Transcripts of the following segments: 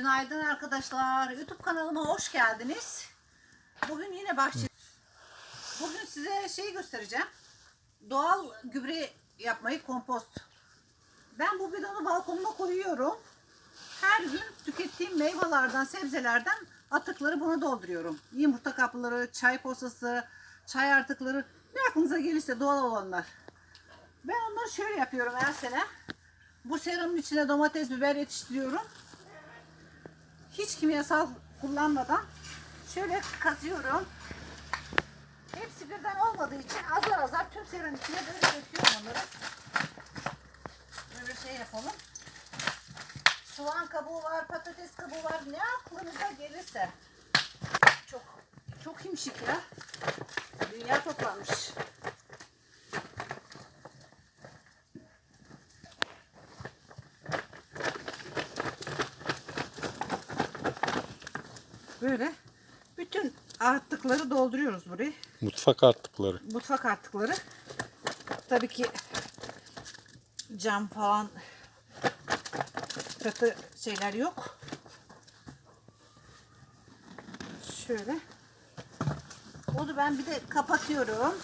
Günaydın arkadaşlar. YouTube kanalıma hoş geldiniz. Bugün yine bahçe. Bugün size şey göstereceğim. Doğal gübre yapmayı kompost. Ben bu bidonu balkonuma koyuyorum. Her gün tükettiğim meyvelerden, sebzelerden atıkları buna dolduruyorum. Yumurta kapları, çay posası, çay artıkları ne aklınıza gelirse doğal olanlar. Ben onları şöyle yapıyorum her sene. Bu serumun içine domates, biber yetiştiriyorum. Hiç kimyasal kullanmadan şöyle kazıyorum. Hepsi birden olmadığı için azar azar tüm serunun içine böyle döküyorum onları. Böyle şey yapalım. Soğan kabuğu var, patates kabuğu var. Ne aklınıza gelirse. Çok çok himşik ya. Dünya toplanmış. Böyle bütün artıkları dolduruyoruz burayı. Mutfak artıkları. Mutfak artıkları. Tabii ki cam falan katı şeyler yok. Şöyle. Onu ben bir de kapatıyorum.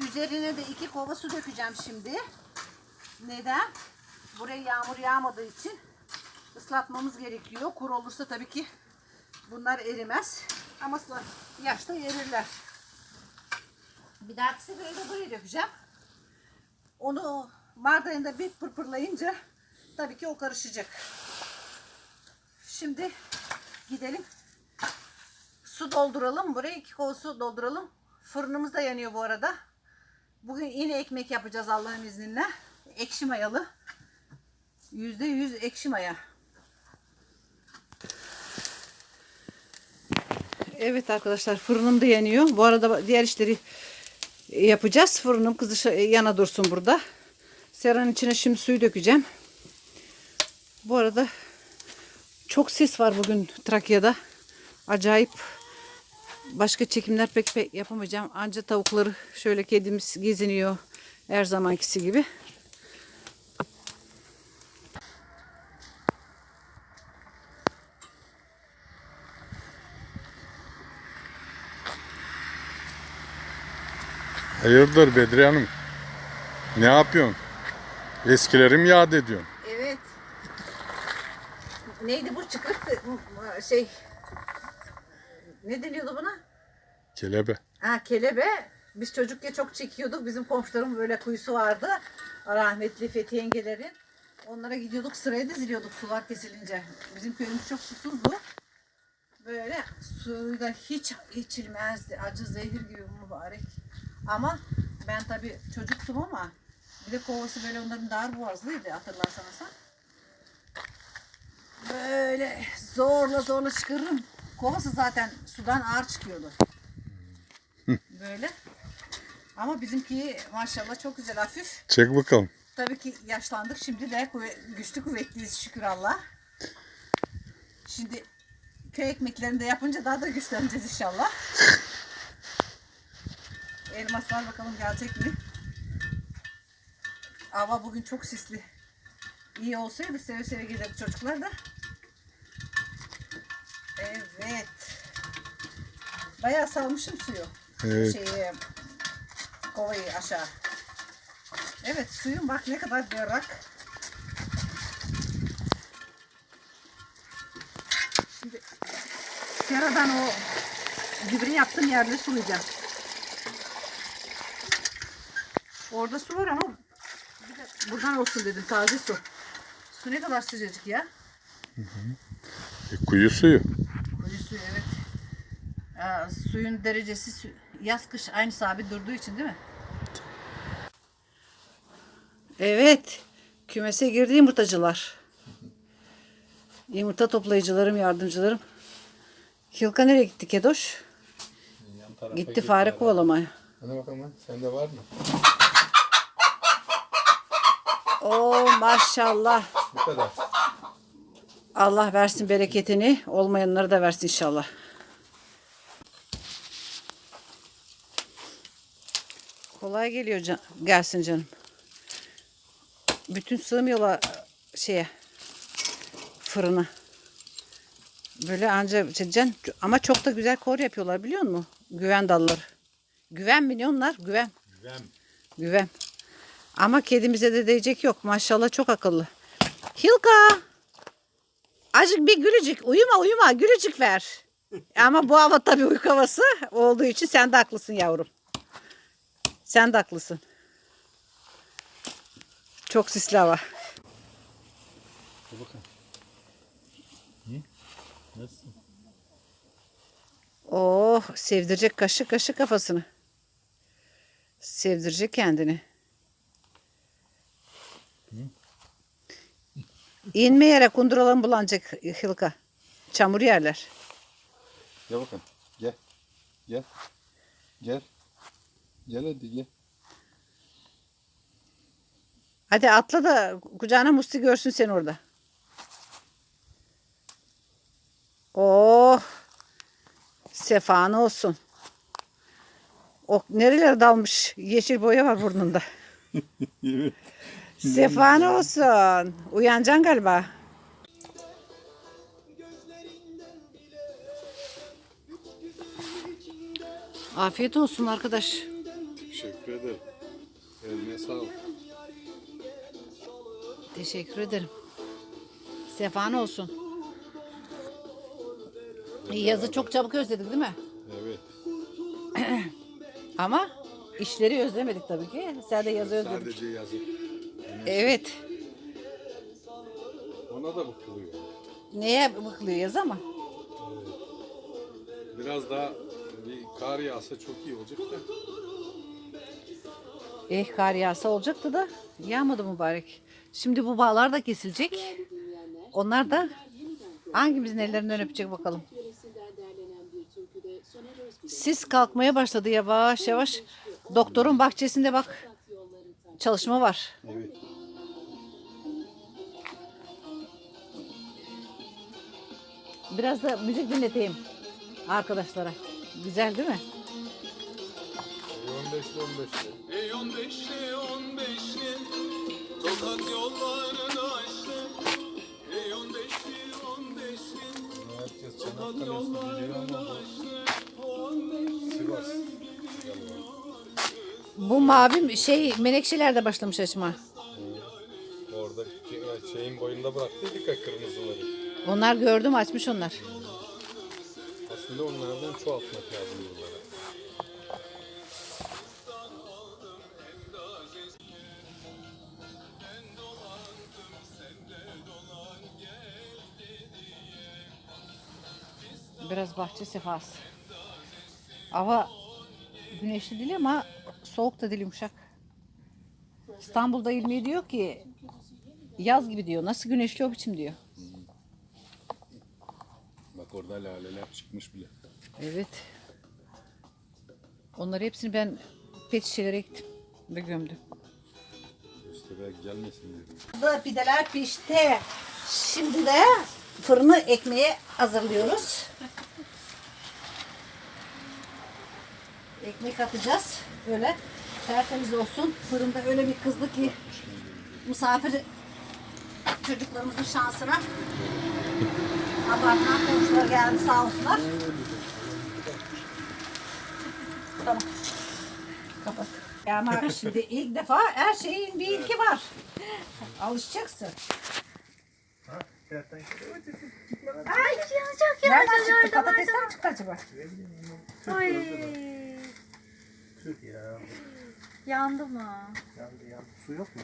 Üzerine de iki kova su dökeceğim şimdi. Neden? Buraya yağmur yağmadığı için ıslatmamız gerekiyor. Kuru olursa tabii ki bunlar erimez. Ama ısla- yaşta erirler. Bir dahaki sefere de buraya dökeceğim. Onu mardayında bir pırpırlayınca tabii ki o karışacak. Şimdi gidelim. Su dolduralım. Buraya iki kova su dolduralım. Fırınımız da yanıyor bu arada. Bugün yine ekmek yapacağız Allah'ın izniyle. Ekşi mayalı. Yüzde yüz ekşi maya. Evet arkadaşlar fırınım da yanıyor. Bu arada diğer işleri yapacağız. Fırınım kızı yana dursun burada. Seranın içine şimdi suyu dökeceğim. Bu arada çok ses var bugün Trakya'da. Acayip. Başka çekimler pek pek yapamayacağım. Anca tavukları şöyle kedimiz geziniyor. Her zamankisi gibi. Hayırdır Bedriye Hanım? Ne yapıyorsun? Eskileri mi yad ediyorsun? Evet. Neydi bu çıkırt şey ne deniyordu buna? Kelebe. Ha kelebe. Biz çocukken çok çekiyorduk. Bizim komşuların böyle kuyusu vardı. Rahmetli Fethi yengelerin. Onlara gidiyorduk sıraya diziliyorduk sular kesilince. Bizim köyümüz çok susuzdu. Böyle suyu da hiç içilmezdi. Acı zehir gibi mübarek. Ama ben tabii çocuktum ama bir de kovası böyle onların dar boğazlıydı hatırlarsanız. ha. Böyle zorla zorla çıkarırım. Kovası zaten sudan ağır çıkıyordu. Böyle. Ama bizimki maşallah çok güzel hafif. Çek bakalım. Tabii ki yaşlandık. Şimdi de güçlü kuvvetliyiz şükür Allah. Şimdi köy ekmeklerini de yapınca daha da güçleneceğiz inşallah. Elmaslar bakalım gelecek mi? Hava bugün çok sisli. İyi olsaydı seve seve gelirdi çocuklar da. Evet. Bayağı salmışım suyu. Evet. Şeyi, kovayı aşağı. Evet suyun bak ne kadar berrak. Şimdi seradan o gübre yaptığım yerleri sulayacağım. Orada su var ama bir de buradan olsun dedim taze su. Su ne kadar sıcacık ya. E, kuyu suyu. Koyu suyu evet. Aa, suyun derecesi su- yaz kış aynı sabit durduğu için değil mi? Evet. Kümese girdi yumurtacılar. Yumurta toplayıcılarım, yardımcılarım. Hilka nereye gitti Kedoş? Gitti fare kovalamaya. Hadi bakalım lan. Sende var mı? Oo maşallah. Bu kadar. Allah versin bereketini. Olmayanları da versin inşallah. Kolay geliyor can gelsin canım. Bütün sığmıyorlar şeye fırına. Böyle anca çizeceksin. Ama çok da güzel kor yapıyorlar biliyor musun? Güven dalları. Güven mi ne onlar? Güven. Güven. Güven. Ama kedimize de değecek yok. Maşallah çok akıllı. Hilka. Azıcık bir gülücük. Uyuma uyuma gülücük ver. Ama bu hava tabii uyku havası olduğu için sen de haklısın yavrum. Sen de haklısın. Çok sisli hava. Nasıl? Oh sevdirecek kaşı kaşı kafasını. Sevdirecek kendini. İnmeyerek kunduralım bulanacak Hilka. Çamur yerler. Gel bakalım. Gel. Gel. Gel. Gel hadi gel. Hadi atla da kucağına Musti görsün seni orada. Oh. Sefan olsun. O nerelere dalmış? Yeşil boya var burnunda. Sefan olsun. Uyanacaksın galiba. Afiyet olsun arkadaş. Teşekkür ederim. Eline sağlık. Teşekkür ederim. Sefan olsun. Yazı çok çabuk özledik değil mi? Evet. Ama işleri özlemedik tabii ki. Sen de yazı özledin. Sadece yazı. Evet. Ona da bakılıyor. Neye bıklıyor yazı ama? Biraz daha bir kar yağsa çok iyi olacak da. Eh kar yağsa olacaktı da yağmadı mübarek. Şimdi bu bağlar da kesilecek. Onlar da hangimizin ellerinden öpecek bakalım. Sis kalkmaya başladı yavaş yavaş. Doktorun bahçesinde bak çalışma var. Evet. Biraz da müzik dinleteyim arkadaşlara. Güzel değil mi? 15'li 15'li. Ey on beşli on beşli Tokat yollarını açtı Ey ama bu Sivas. Bu mavi şey menekşeler de başlamış açma. Orada şeyin boyunda bıraktıydık ya kırmızıları. Onlar gördüm açmış onlar. Aslında onlardan çoğaltmak lazım bunlara. Biraz bahçe sefası. Hava güneşli değil ama soğuk da değil yumuşak. İstanbul'da ilmi diyor ki yaz gibi diyor. Nasıl güneşli o biçim diyor. Bak orada laleler çıkmış bile. Evet. Onları hepsini ben pet şişelere gittim ve gömdüm. İşte belki gelmesin dedim. Burada pideler pişti. Şimdi de fırını ekmeğe hazırlıyoruz. Ekmek atacağız. Böyle tertemiz olsun. Fırında öyle bir kızdı ki misafir çocuklarımızın şansına apartman komşular geldi sağ olsunlar. Tamam. Kapat. Ya Ama şimdi ilk defa her şeyin bir ilki var. Alışacaksın. Ay çok Nereden yavaş çıktı? orada Patatesten mi çıktı acaba? Ay. Tüh ya. Yandı mı? Yandı yandı. Su yok mu?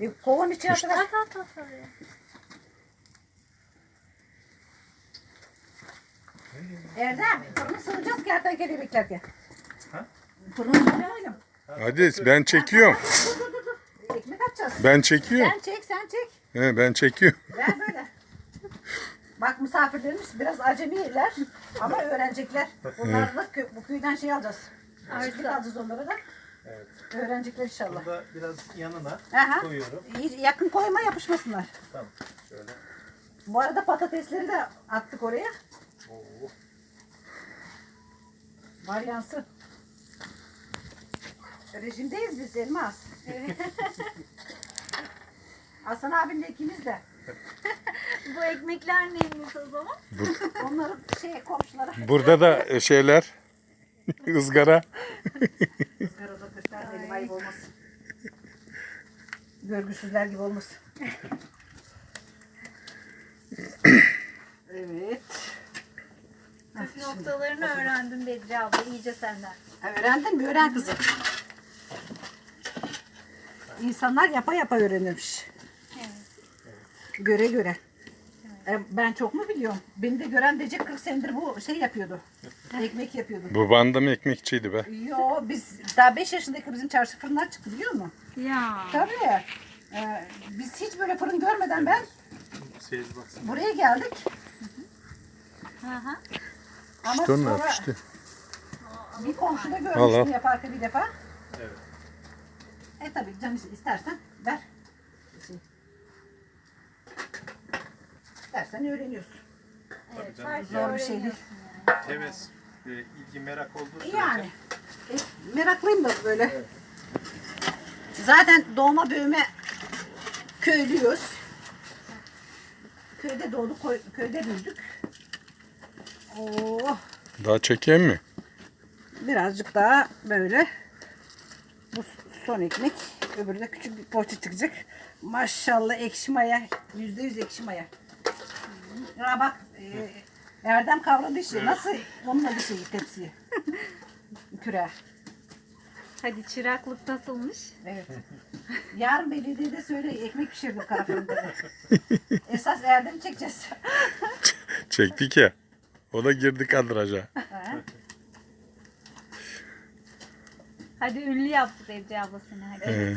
E, kovan içine atıver. At at at oraya. Erdem, fırını sığacağız kertenkeleyi beklerken. Ha? Fırını sığacağım. Hadi ben çekiyorum. Dur dur dur dur. Ekmek atacağız. Ben çekiyorum. Sen çek, sen çek. He, ben çekiyorum. Ver böyle. Bak misafirlerimiz biraz acemiler ama öğrenecekler. Onlar da kö- bu köyden şey alacağız. Harçlık alacağız onlara da. Evet. Öğrenecekler inşallah. Burada biraz yanına Aha. koyuyorum. İyi, Yakın koyma yapışmasınlar. Tamam. Şöyle. Bu arada patatesleri de attık oraya. Oo. Var yansın. Rejimdeyiz biz Elmas. Hasan abinle ikimiz de. Bu ekmekler neymiş o zaman? Onların şey komşuları. Burada da e, şeyler ızgara. Karada göstermeyelim ayıp olmasın. Görgüsüzler gibi olmasın. evet. Püf noktalarını öğrendim Bedri abla iyice senden. Ha, Öğrendin mi? Öğren kızım. İnsanlar yapa yapa öğrenirmiş. Evet. Göre göre. E, ben çok mu biliyorum? Beni de gören diyecek 40 senedir bu şey yapıyordu. Ekmek yapıyordu. Baban da mı ekmekçiydi be? Yo biz daha 5 yaşındaki bizim çarşı fırınlar çıktı biliyor musun? Ya. Tabii. Ee, biz hiç böyle fırın görmeden ben Seyirci baksın. buraya geldik. Hı hı. Ama onlar sonra işte. bir komşuda görmüştüm al. yaparken bir defa. Evet. E tabii canım istersen ver. İstersen öğreniyorsun. Canım, şeyi zor bir şey değil. Heves, e, ilgi, merak olduğu sürece. Yani e, meraklıyım da böyle. Zaten doğma büyüme köylüyüz. Köyde doğduk, köyde büyüdük. Oh, Daha çekeyim mi? birazcık daha böyle. Bu son ekmek. Öbürü de küçük bir poğaça çıkacak. Maşallah ekşi maya. Yüzde yüz ekşi maya. Ya bak e, Erdem kavradı işi. Nasıl onunla bir şey tepsiye. Küre. Hadi çıraklık nasılmış? Evet. Yarın belediyede söyle ekmek pişirdim kara fırında. Esas Erdem çekeceğiz. Çektik ya. O da girdi kadraja. Ha? Hadi ünlü yaptık Bedri abla seni hadi. Ee,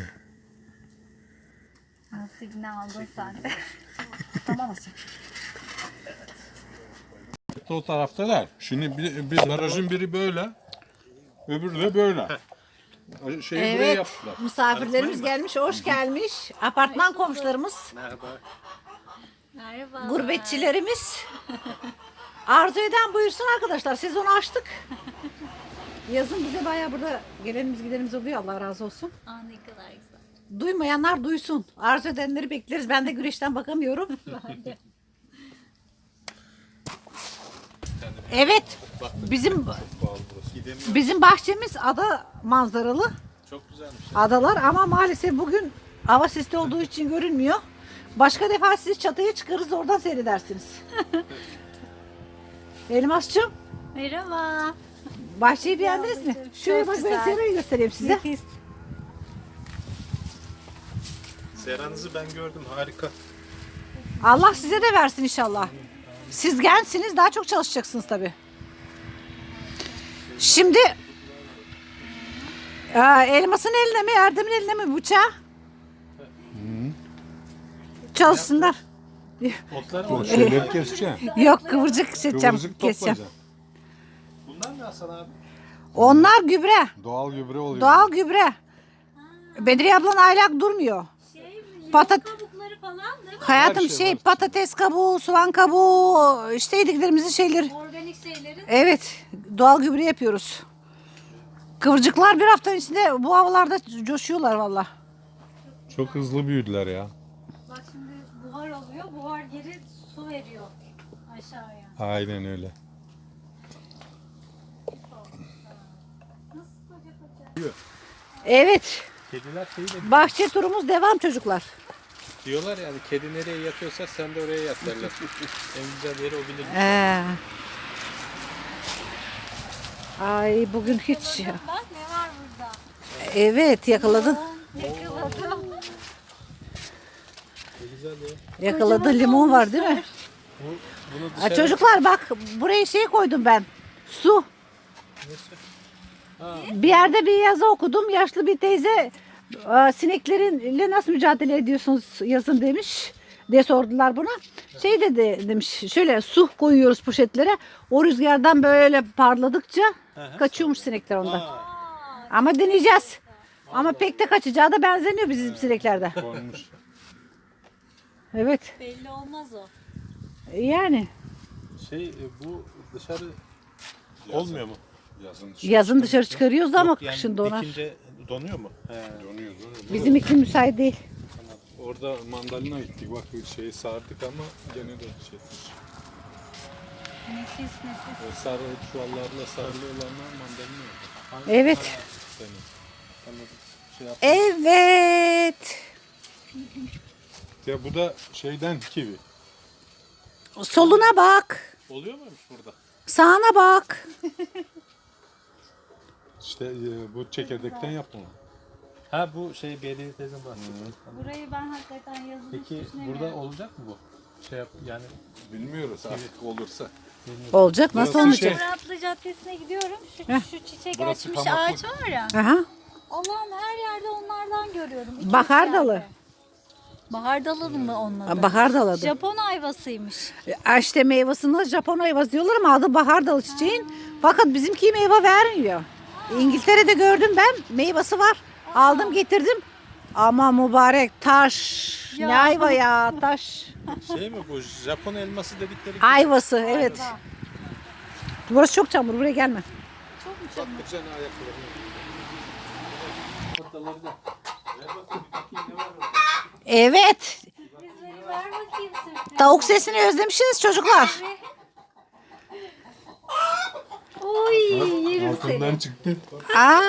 Nasibini aldın sen. tamam mısın? o taraftalar. Şimdi bir, bir garajın biri böyle. Öbürü de böyle. Şeyi buraya Evet. yaptılar. Misafirlerimiz gelmiş, hoş gelmiş. Apartman komşularımız, Merhaba. Merhaba. gurbetçilerimiz. Arzu eden buyursun arkadaşlar. Sezonu açtık. Yazın bize bayağı burada gelenimiz gidenimiz oluyor. Allah razı olsun. Aa ne kadar güzel. Duymayanlar duysun. Arzu edenleri bekleriz. Ben de güneşten bakamıyorum. Evet. Bizim bizim bahçemiz ada manzaralı. Çok güzelmiş. Adalar ama maalesef bugün hava sisli olduğu için görünmüyor. Başka defa siz çatıya çıkarız oradan seyredersiniz. Elmasçım Merhaba. bahçeyi beğendiniz mi? Çok Şuraya bak ben güzel. serayı göstereyim size. Nefis. Seranızı ben gördüm. Harika. Allah size de versin inşallah. Siz gençsiniz daha çok çalışacaksınız tabii. Şimdi e, elmasın eline mi Erdem'in eline mi bıçağı? Çalışsınlar. Otlar O mı? şeyleri keseceğim. Yok kıvırcık seçeceğim, Kıvırcık keseceğim. toplayacağım. Bunlar ne Hasan abi? Onlar gübre. Doğal gübre oluyor. Doğal gübre. Bedriye ablan aylak durmuyor. Şey mi? Patat falan değil mi? hayatım şey, şey var. patates kabuğu, soğan kabuğu, işte yediklerimizin şeyleri. Organik şeyleri. Evet, doğal gübre yapıyoruz. Kıvırcıklar bir haftanın içinde bu havalarda coşuyorlar valla. Çok hızlı büyüdüler ya. Bak şimdi buhar oluyor. Buhar geri su veriyor aşağıya. Aynen öyle. Evet, bahçe turumuz devam çocuklar. Diyorlar yani kedi nereye yatıyorsa sen de oraya yat derler. en güzel yeri o bilir. Ee. Ay bugün hiç... Bak ne var burada? Evet yakaladın. Yakaladım. Ne güzel ya. Yakaladın limon var değil mi? Bu, bunu Ha, dışarı... çocuklar bak buraya şey koydum ben. Su. Bir yerde bir yazı okudum. Yaşlı bir teyze e, sineklerinle nasıl mücadele ediyorsunuz yazın demiş. diye sordular buna. Şey dedi demiş şöyle su koyuyoruz poşetlere. O rüzgardan böyle parladıkça kaçıyormuş sinekler ondan. Ama deneyeceğiz. Ama pek de kaçacağı da benzemiyor bizim sineklerde. Evet. Belli olmaz o. Yani Şey e, bu dışarı olmuyor mu? Yazın yazın dışarı çıkarıyoruz ama Yok, yani kışın donar. dikince donuyor mu? He. donuyor. donuyor. Bizim iklim müsait değil. Orada mandalina gittik. Bak şeyi sardık ama gene de şey. Nefis nefis. O sarı çuvallarla sarılı olanlar mandalina yok. Hangi Evet. Anladım. Şey yap- Evet. Ya bu da şeyden kivi. Soluna bak. Oluyor muymuş burada? Sağına bak. İşte e, bu çekirdekten yapma. Ha bu şey belediye teyzem bahsediyor. Burayı ben hakikaten yazın Peki düşünemiyorum. burada olacak mı bu? Şey yap yani Bilmiyoruz artık olursa. Olacak nasıl Burası olacak? şey- Muratlı Caddesi'ne gidiyorum. Şu, Heh. şu çiçek Burası açmış Kamaklı. ağaç var ya. Aha. Allah'ım her yerde onlardan görüyorum. İki Bahar üç dalı. yerde. Bahar dalı mı onun adı? Bahar dalı. Japon ayvasıymış. İşte meyvasını Japon ayvası diyorlar ama adı bahar dalı çiçeğin. Fakat bizimki meyve vermiyor. İngiltere'de gördüm ben meyvesi var. Aldım getirdim. Ama mübarek taş. Ya. Ne ayva ya taş. şey mi bu Japon elması dedikleri Ayvası evet. Burası çok çamur buraya gelme. Çok mu ayaklarını. Ortaları da. Evet. Ver bakayım. Tavuk sesini özlemişsiniz çocuklar. Oy yerim seni. Altından çıktı. Aa.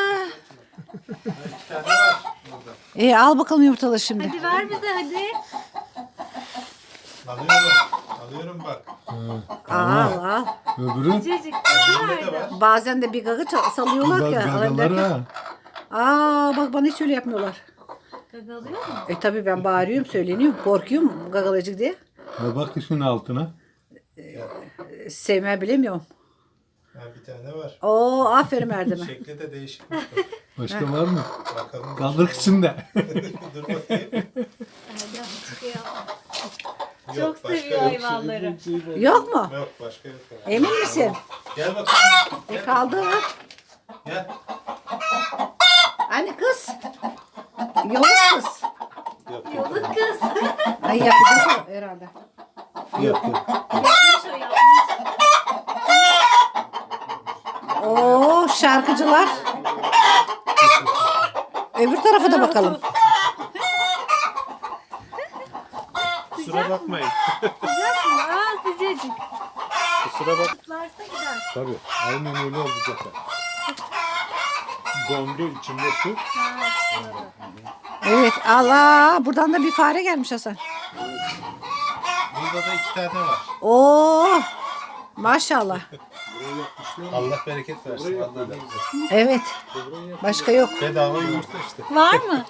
E, al bakalım yumurtaları şimdi. Hadi ver bize hadi. Alıyorum. Alıyorum bak. Al al. Öbürü Cicik Bende de var. Bazen de bir gaga ça- salıyorlar ki. alayım derken. Aa bak bana hiç öyle yapmıyorlar. Gagalıyor mu? E tabi ben bağırıyorum söyleniyorum. Korkuyorum gagalayacak diye. Ya bak işin altına. E, Sevme bilemiyorum. Ha, bir tane var. Oo aferin Erdem'e. Şekli de değişikmiş. Başka var mı? Bakalım. Kaldır içinde. Dur bakayım. Çok Yok, başka seviyor yok. hayvanları. Yok mu? Yok başka yok. Emin misin? Gel bakalım. E kaldı. Gel. Anne kız. Yolun kız. Yok yok. Yolun kız. Ay yapacak o herhalde. Yok yok. yapmış o yapmış. Oo şarkıcılar. Öbür tarafa da bakalım. Kusura bakmayın. Sıcak mı? Aa sıcacık. Kusura bak. Varsa gider. Tabii. Aynen öyle oldu zaten. Dondu içinde su. Evet Allah buradan da bir fare gelmiş Hasan. Burada da iki tane var. Oo maşallah. Allah bereket versin. Allah ne güzel. Evet. Başka yok. Bedava yumurta işte. Var mı?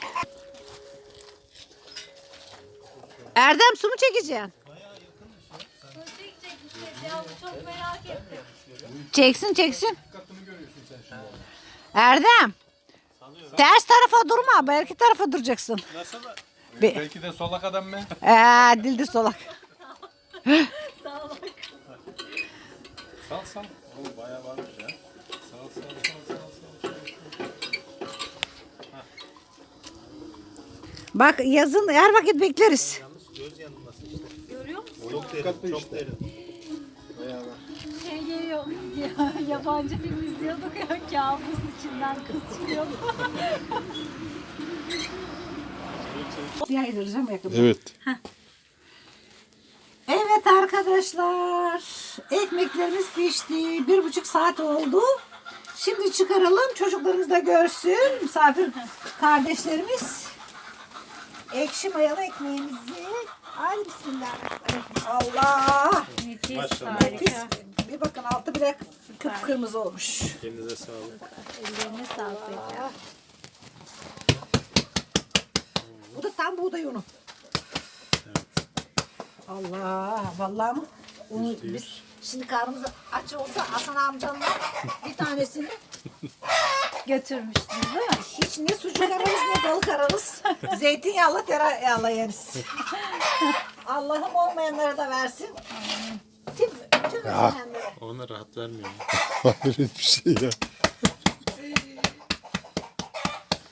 Erdem su mu çekeceksin? Çok merak ettim. Çeksin çeksin. Erdem. Ters tarafa durma. Belki tarafa duracaksın. Be- Belki de solak adam mı? Ee, dildir solak. Sağ ol. Sal sal. Bayağı varmış ya. Sal sal sal sal sal. Bak yazın her vakit bekleriz. Görüyor musun? Çok derin. Çok derin. Şey geliyor. Ya, yabancı film izliyorduk ya kabus içinden kız çıkıyordu. Yaydıracağım yakın. Evet. Evet arkadaşlar. Ekmeklerimiz pişti. Bir buçuk saat oldu. Şimdi çıkaralım. Çocuklarımız da görsün. Misafir kardeşlerimiz. Ekşi mayalı ekmeğimizi. Hadi bismillah. Allah. Nefis Nefis. harika. Bir bakın altı bile kıpkırmızı olmuş. Elinize sağlık. Ellerine sağlık. Bu da tam buğday unu. Allah vallahi mı? Unu biz şimdi karnımız aç olsa Hasan amcanla bir tanesini Götürmüştünüz değil mi? hiç ne sucuk ararız ne balık ararız. Zeytinyağlı tereyağla yeriz. Allah'ım olmayanlara da versin. Tüm, tüm özleyenlere. Ona rahat vermiyor. Hayret bir şey ya.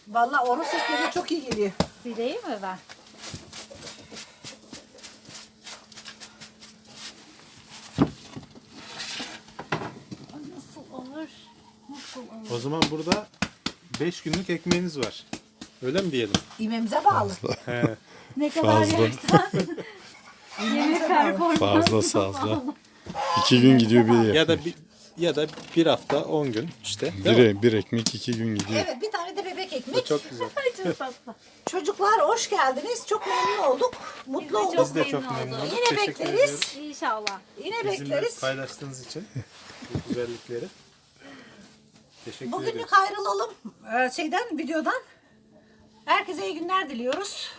Vallahi onun sesleri çok iyi geliyor. Sileyim mi ben? Nasıl olur? Nasıl olur? O zaman burada 5 günlük ekmeğiniz var. Öyle mi diyelim? İmemize bağlı. He. Ne kadar Fazla. yersen. Yemek performansı. Fazla fazla. İki gün gidiyor bir Ya da bir, ya da bir hafta 10 gün işte. Değil mi? bir, bir ekmek iki gün gidiyor. Evet bir tane de bebek ekmek. Çok güzel. Çok tatlı. Çocuklar hoş geldiniz. Çok memnun olduk. Mutlu olduk. Biz de çok memnun olduk. Yine Teşekkür bekleriz. ediyoruz. İnşallah. Yine Bizimle bekleriz. paylaştığınız için bu güzellikleri. Teşekkür Bugünlük ederiz. ayrılalım ee, şeyden videodan. Herkese iyi günler diliyoruz.